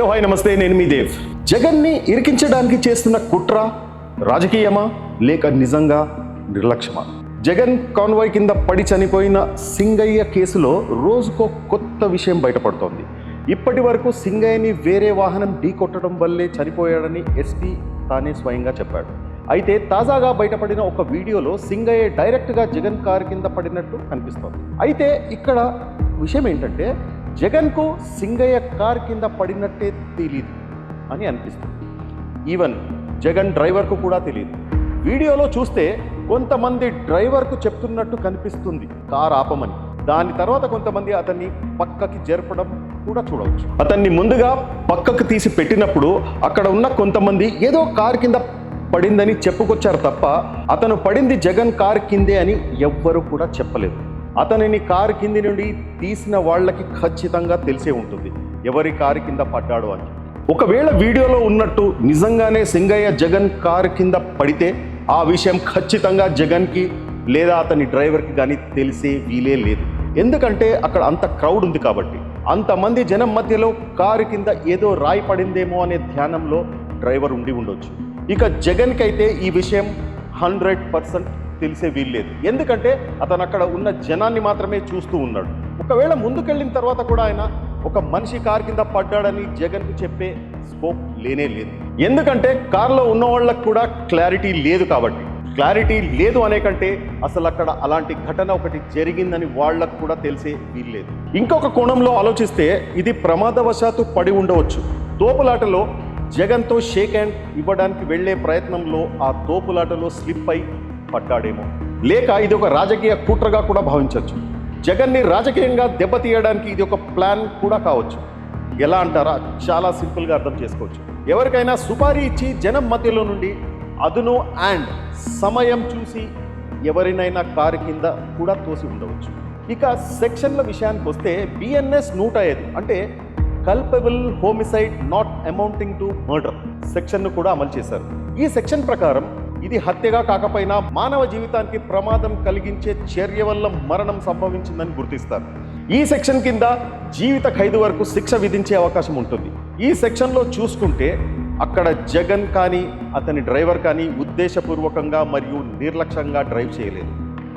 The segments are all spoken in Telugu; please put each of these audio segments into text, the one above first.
హలో హాయ్ నమస్తే నేను మీ దేవ్. జగన్ని ఇరికించడానికి చేస్తున్న కుట్ర రాజకీయమా లేక నిజంగా నిర్లక్ష్యమా? జగన్ కాన్వాయ్ కింద పడి చనిపోయిన సింగయ్య కేసులో రోజుకో కొత్త విషయం బయటపడుతోంది. ఇప్పటి వరకు సింగయ్యని వేరే వాహనం ఢీ కొట్టడం వల్లే చనిపోయాడని ఎస్పీ తానే స్వయంగా చెప్పాడు. అయితే తాజాగా బయటపడిన ఒక వీడియోలో సింగయ్య డైరెక్ట్గా జగన్ కారు కింద పడినట్టు కనిపిస్తోంది. అయితే ఇక్కడ విషయం ఏంటంటే జగన్కు సింగయ్య కార్ కింద పడినట్టే తెలీదు అని అనిపిస్తుంది. ఈవెన్ జగన్ డ్రైవర్కు కూడా తెలియదు వీడియోలో చూస్తే కొంతమంది డ్రైవర్కు చెప్తున్నట్టు కనిపిస్తుంది కార్ ఆపమని. దాని తర్వాత కొంతమంది అతన్ని పక్కకి జరపడం కూడా చూడవచ్చు. అతన్ని ముందుగా పక్కకు తీసి పెట్టినప్పుడు అక్కడ ఉన్న కొంతమంది ఏదో కార్ కింద పడిందని చెప్పుకొచ్చారు తప్ప అతను పడింది జగన్ కార్ కిందే అని ఎవ్వరూ కూడా చెప్పలేదు. అతనిని కారు కింది నుండి తీసిన వాళ్ళకి ఖచ్చితంగా తెలిసే ఉంటుంది. ఎవరి కారు కింద పడ్డాడు అని. ఒకవేళ వీడియోలో ఉన్నట్టు నిజంగానే సింగయ్య జగన్ కారు కింద పడితే ఆ విషయం ఖచ్చితంగా జగన్కి లేదా అతని డ్రైవర్కి కానీ తెలిసే వీలే లేదు. ఎందుకంటే అక్కడ అంత క్రౌడ్ ఉంది కాబట్టి. అంతమంది జనం మధ్యలో కారు కింద ఏదో రాయి పడిందేమో అనే ధ్యానంలో డ్రైవర్ ఉండి ఉండొచ్చు. ఇక జగన్కి అయితే ఈ విషయం హండ్రెడ్ పర్సెంట్ తెలిసే వీల్లేదు. ఎందుకంటే అతను అక్కడ ఉన్న జనాన్ని మాత్రమే చూస్తూ ఉన్నాడు. ఒకవేళ ముందుకెళ్ళిన తర్వాత కూడా ఆయన ఒక మనిషి కారు కింద పడ్డాడని జగన్కు చెప్పే స్కోప్ లేనే లేదు. ఎందుకంటే కారులో ఉన్న వాళ్ళకు కూడా క్లారిటీ లేదు కాబట్టి. క్లారిటీ లేదు అనే కంటే అసలు అక్కడ అలాంటి ఘటన ఒకటి జరిగిందని వాళ్ళకు కూడా తెలిసే వీల్లేదు. ఇంకొక కోణంలో ఆలోచిస్తే ఇది ప్రమాదవశాత్తు పడి ఉండవచ్చు. తోపులాటలో జగన్తో షేక్ హ్యాండ్ ఇవ్వడానికి వెళ్ళే ప్రయత్నంలో ఆ తోపులాటలో స్లిప్ అయి పడ్డాడేమో. లేక ఇది ఒక రాజకీయ కుట్రగా కూడా భావించవచ్చు జగన్ని రాజకీయంగా దెబ్బతీయడానికి ఇది ఒక ప్లాన్ కూడా కావచ్చు. ఎలా అంటారా? చాలా సింపుల్గా అర్థం చేసుకోవచ్చు. ఎవరికైనా సుపారీ ఇచ్చి జనం మధ్యలో నుండి అదును అండ్ సమయం చూసి ఎవరినైనా కారు కింద కూడా తోసి ఉండవచ్చు. ఇక సెక్షన్ల విషయానికి వస్తే బిఎన్ఎస్ నూట ఐదు అంటే culpable homicide not amounting to murder సెక్షన్ను కూడా అమలు చేశారు. ఈ సెక్షన్ ప్రకారం ఇది హత్యగా కాకపోయినా మానవ జీవితానికి ప్రమాదం కలిగించే చర్య వల్ల మరణం సంభవించిందని గుర్తిస్తారు. ఈ సెక్షన్ కింద జీవిత ఖైదు వరకు శిక్ష విధించే అవకాశం ఉంటుంది. ఈ సెక్షన్లో చూసుకుంటే అక్కడ జగన్ కానీ అతని డ్రైవర్ కానీ ఉద్దేశపూర్వకంగా మరియు నిర్లక్ష్యంగా డ్రైవ్ చేయలేదు.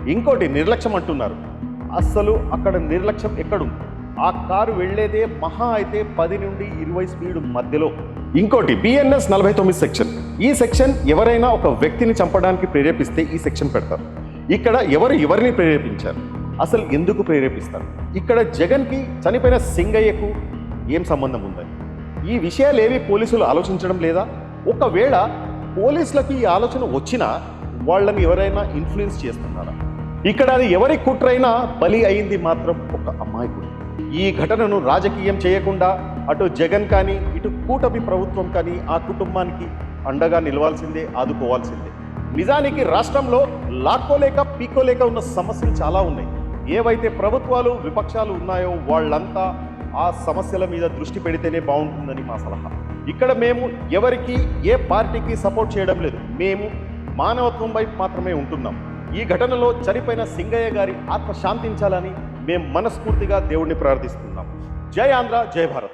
ఇంకోటి నిర్లక్ష్యం అంటున్నారు. అస్సలు అక్కడ నిర్లక్ష్యం ఎక్కడుంది? ఆ కారు వెళ్ళేదే మహా అయితే పది నుండి ఇరవై స్పీడ్ మధ్యలో. ఇంకోటి బిఎన్ఎస్ నలభై తొమ్మిది సెక్షన్. ఈ సెక్షన్ ఎవరైనా ఒక వ్యక్తిని చంపడానికి ప్రేరేపిస్తే ఈ సెక్షన్ పెడతారు. ఇక్కడ ఎవరు ఎవరిని ప్రేరేపించారు? అసలు ఎందుకు ప్రేరేపిస్తారు? ఇక్కడ జగన్కి చనిపోయిన సింగయ్యకు ఏం సంబంధం ఉందని? ఈ విషయాలు ఏవి పోలీసులు ఆలోచించడం లేదా? ఒకవేళ పోలీసులకు ఈ ఆలోచన వచ్చినా వాళ్ళని ఎవరైనా ఇన్ఫ్లుయెన్స్ చేస్తున్నారా? ఇక్కడ అది ఎవరి కుట్రైనా బలి అయింది మాత్రం ఒక అమాయకుడు. ఈ ఘటనను రాజకీయం చేయకుండా అటు జగన్ కానీ ఇటు కూటమి ప్రభుత్వం కానీ ఆ కుటుంబానికి అండగా నిలవాల్సిందే ఆదుకోవాల్సిందే. నిజానికి రాష్ట్రంలో లాక్కోలేక పీక్కోలేక ఉన్న సమస్యలు చాలా ఉన్నాయి. ఏవైతే ప్రభుత్వాలు విపక్షాలు ఉన్నాయో వాళ్ళంతా ఆ సమస్యల మీద దృష్టి పెడితేనే బాగుంటుందని మా సలహా. ఇక్కడ మేము ఎవరికి ఏ పార్టీకి సపోర్ట్ చేయడం లేదు. మేము మానవత్వం వైపు మాత్రమే ఉంటున్నాం. ఈ ఘటనలో చనిపోయిన సింగయ్య గారి ఆత్మ శాంతించాలని మేము మనస్ఫూర్తిగా దేవుణ్ణి ప్రార్థిస్తున్నాం. జై ఆంధ్ర జై భారత్.